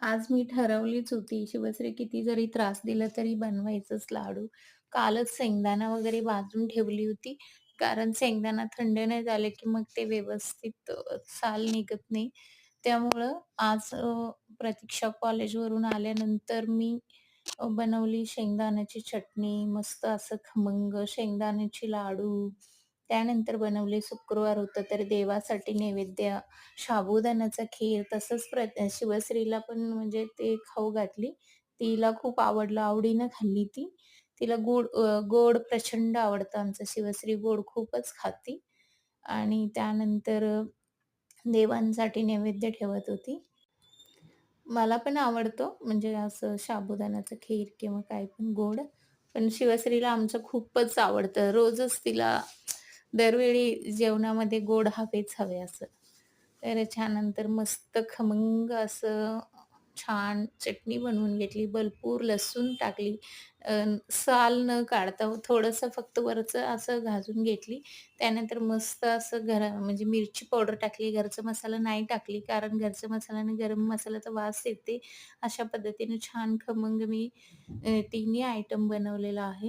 आज मी ठरवलीच होती, शिवश्री किती जरी त्रास दिला तरी बनवायचंच लाडू. कालच शेंगदाणा वगैरे भाजून ठेवली होती. कारण शेंगदाणा थंड नाही झाले, की मग ते व्यवस्थित साल निघत नाही. त्यामुळं आज प्रतीक्षा कॉलेजवरून आल्यानंतर मी बनवली शेंगदाण्याची चटणी, मस्त असं खमंग शेंगदाण्याची लाडू. त्यानंतर बनवले शुक्रवार होतं तर देवासाठी नैवेद्य, साबुदाण्याचा खीर तसंच प्र शिवश्रीला पण म्हणजे ते खाऊ घातली. तिला खूप आवडलं, आवडीनं खाल्ली ती. तिला गोड गोड प्रचंड आवडतं. आमचं शिवश्री गोड खूपच खाती आणि त्यानंतर देवांसाठी नैवेद्य ठेवत होती. मला पण आवडतो म्हणजे असं साबुदाण्याचं खीर किंवा काही पण गोड. पण शिवश्रीला आमचं खूपच आवडतं. रोजच तिला दरवेळी जेवणामध्ये गोड हवेच हवे असं. तर त्याच्यानंतर मस्त खमंग असं छान चटणी बनवून घेतली. भरपूर लसूण टाकली. साल न काढता थोडंसं फक्त वरचं असं घाजून घेतली. त्यानंतर मस्त असं घरा म्हणजे मिरची पावडर टाकली. घरचा मसाला नाही टाकली, कारण घरचं मसाल्याने गरम मसाल्याचा वास येते. अशा पद्धतीने छान खमंग मी तिन्ही आयटम बनवलेला आहे.